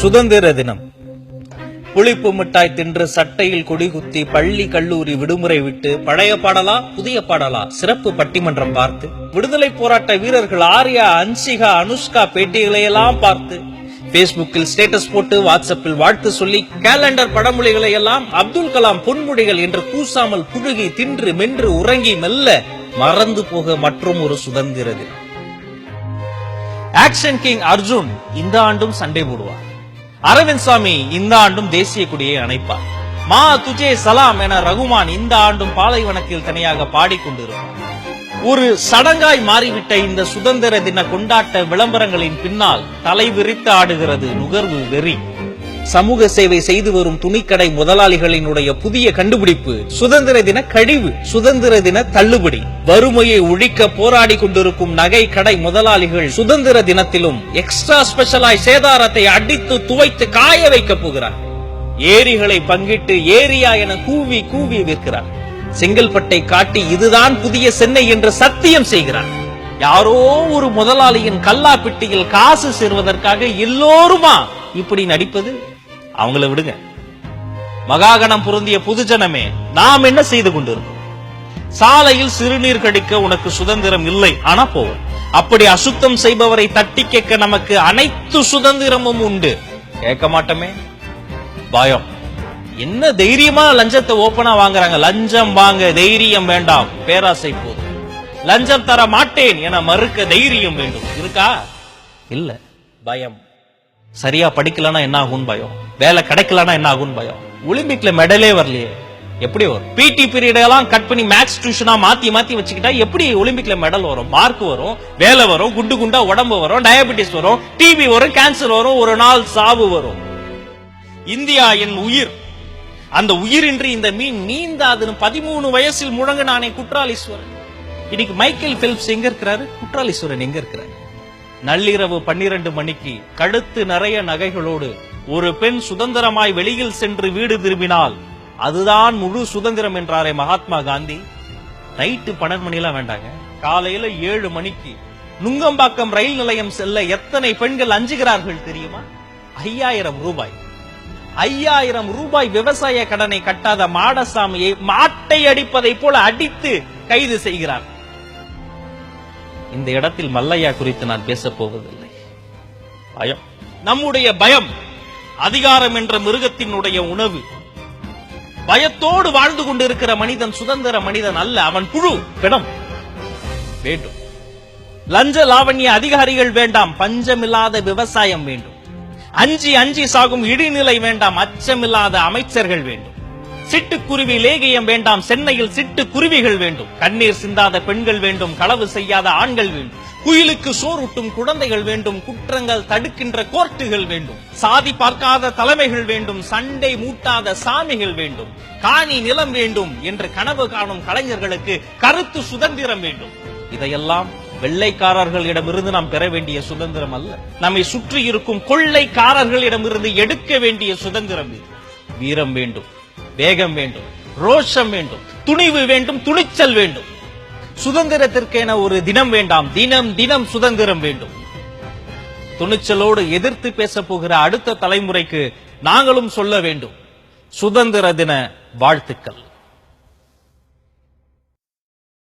சுதந்திர தினம். புளிப்பு மிட்டாய் தின்று சட்டையில் கொடிகுத்தி பள்ளி கல்லூரி விடுமுறை விட்டு பழைய பாடலா புதிய பாடலா? சிறப்பு பட்டிமன்றம் பார்த்து விடுதலை போராட்ட வீரர்கள் ஆர்யா அன்சிகா அனுஷ்கா பேட்டிகளை எல்லாம் பார்த்து பேஸ்புக்கில் ஸ்டேட்டஸ் போட்டு வாட்ஸ்அப்பில் வாழ்த்து சொல்லி கேலண்டர் படமொழிகளை எல்லாம் அப்துல் கலாம் பொன்மொழிகள் என்று கூசாமல் புழுகி தின்று மென்று உறங்கி மெல்ல மறந்து போக மற்றும் ஒரு சுதந்திர ஆக்ஷன் கிங் அர்ஜுன் இந்த ஆண்டும் சண்டை போடுவார். அரவிந்த் சாமி இந்த ஆண்டும் தேசிய கொடியை அணைப்பார். மா துஜே சலாம் என ரகுமான் இந்த ஆண்டும் பாலைவனத்தில் தனியாக பாடிக்கொண்டிருப்பார். ஒரு சடங்காய் மாறிவிட்ட இந்த சுதந்திர தின கொண்டாட்ட விளம்பரங்களின் பின்னால் தலை விரித்து ஆடுகிறது நுகர்வு வெறி. சமூக சேவை செய்து வரும் துணிக்கடை முதலாளிகளினுடைய புதிய கண்டுபிடிப்பு சுதந்திர தின கழிவு சுதந்திர தின தள்ளுபடி. வறுமையை ஒழிக்க போராடி கொண்டிருக்கும் நகை கடை முதலாளிகள் சுதந்திர தினத்திலும் எக்ஸ்ட்ரா ஸ்பெஷலாய் சேதாரத்தை அடித்து துவைத்து காய வைக்க போகிறார் ஏரிகளை பங்கிட்டு ஏரியா என கூவி கூவி விற்கிறார் செங்கல்பட்டை காட்டி இதுதான் புதிய சென்னை என்று சத்தியம் செய்கிறார். யாரோ ஒரு முதலாளியின் கல்லாப்பிட்டியில் காசு சேர்வதற்காக எல்லோருமா இப்படி நடிப்பது? அவங்கள விடுங்க. மகாகணம் பொருந்திய புதுஜனமே நாம் என்ன செய்து கொண்டிருக்கோம் சாலையில் சிறுநீர் கடிக்க உனக்கு சுதந்திரம் இல்லை ஆனா போவோம் அப்படி அசுத்தம் செய்பவரை தட்டி கேட்க நமக்கு அனைத்து சுதந்திரமும் உண்டு. கேட்க மாட்டோமே? பயம். என்ன தைரியமா லஞ்சத்தை ஓபனா வாங்குறாங்க? லஞ்சம் வாங்க தைரியம் வேண்டாம். பேராசை போதும். லஞ்சம் தர மாட்டேன் என மறுக்க தைரியம் வேண்டும். இருக்கா? இல்ல. பயம். சரியா படிக்கலன்னா என்ன ஆகும் பயம். வேலை கிடைக்கலனா என்ன ஆகும் பயம். ஒலிம்பிக்ல மெடலே வரலையே. எப்படி வரும்? பிடி பீரியட் எல்லாம் கட் பண்ணி மேக்ஸ் டியூஷனா மாத்தி மாத்தி வச்சுக்கிட்டா எப்படி ஒலிம்பிக்ல மெடல் வரும்? மார்க் வரும் வேலை வரும் குண்டு குண்டா உடம்பு வரும் டயபெட்டிஸ் வரும் டிபி வரும் கேன்சர் வரும் ஒரு நாள் சாவு வரும். இந்தியா என் உயிர். அந்த உயிரின்றி இந்த மீன் நீந்தாதுன்னு பதிமூணு வயசில் முழங்கினானே குற்றாலீஸ்வரன். இன்னைக்கு மைக்கேல் பிலிப்ஸ் எங்க இருக்கிறாரு? குற்றாலீஸ்வரன் எங்க இருக்கிறாரு? நள்ளிரவு பன்னிரண்டு மணிக்கு கழுத்து நிறைய நகைகளோடு ஒரு பெண் சுதந்திரமாய் வெளியில் சென்று வீடு திரும்பினால் அதுதான் முழு சுதந்திரம் என்றாரே மகாத்மா காந்தி. நைட்டு பன்னெண்டு மணிலாம் வேண்டாங்க. காலையில ஏழு மணிக்கு நுங்கம்பாக்கம் ரயில் நிலையம் செல்ல எத்தனை பெண்கள் அஞ்சுகிறார்கள் தெரியுமா? ஐயாயிரம் ரூபாய். ஐயாயிரம் ரூபாய் விவசாய கடனை கட்டாத மாடசாமியை மாட்டை அடிப்பதை போல அடித்து கைது செய்கிறார். இந்த இடத்தில் மல்லையா குறித்து நான் பேசப் போவதில்லை பயம். நம்முடைய பயம் அதிகாரம் என்ற மிருகத்தினுடைய உணவு. பயத்தோடு வாழ்ந்து கொண்டிருக்கிற மனிதன் சுதந்திர மனிதன் அல்ல அவன் புழு பிணம். வேண்டும். லஞ்ச லாவண்ய அதிகாரிகள் வேண்டாம் பஞ்சமில்லாத விவசாயம் வேண்டும். அஞ்சி அஞ்சி சாகும் இடிநிலை வேண்டாம் அச்சமில்லாத அமைச்சர்கள் வேண்டும். சிட்டுக்குருவி லேகியம் வேண்டாம் சென்னையில் சிட்டுக்குருவிகள் வேண்டும். கண்ணீர் சிந்தாத பெண்கள் வேண்டும் களவு செய்யாத ஆண்கள் வேண்டும். குயிலுக்கு சோறுட்டும் குழந்தைகள் வேண்டும் குற்றங்கள் தடுக்கின்ற கோர்ட்டுகள் வேண்டும். சாதி பார்க்காத தலைமைகள் வேண்டும் சண்டை மூட்டாத சாமிகள் வேண்டும். காணி நிலம் வேண்டும் என்று கனவு காணும் கலைஞர்களுக்கு கருத்து சுதந்திரம் வேண்டும். இதையெல்லாம் வெள்ளைக்காரர்களிடமிருந்து நாம் பெற வேண்டிய சுதந்திரம் அல்ல. நம்மை சுற்றி இருக்கும் கொள்ளைக்காரர்களிடமிருந்து எடுக்க வேண்டிய சுதந்திரம் இது. வீரம் வேண்டும். வேகம் வேண்டும் ரோஷம் வேண்டும் துணிவு வேண்டும் துணிச்சல் வேண்டும். சுதந்திரத்திற்கென ஒரு தினம் வேண்டாம் தினம் தினம் சுதந்திரம் வேண்டும். துணிச்சலோடு எதிர்த்து பேச போகிற அடுத்த தலைமுறைக்கு நாங்களும் சொல்ல வேண்டும் சுதந்திர தின வாழ்த்துக்கள்.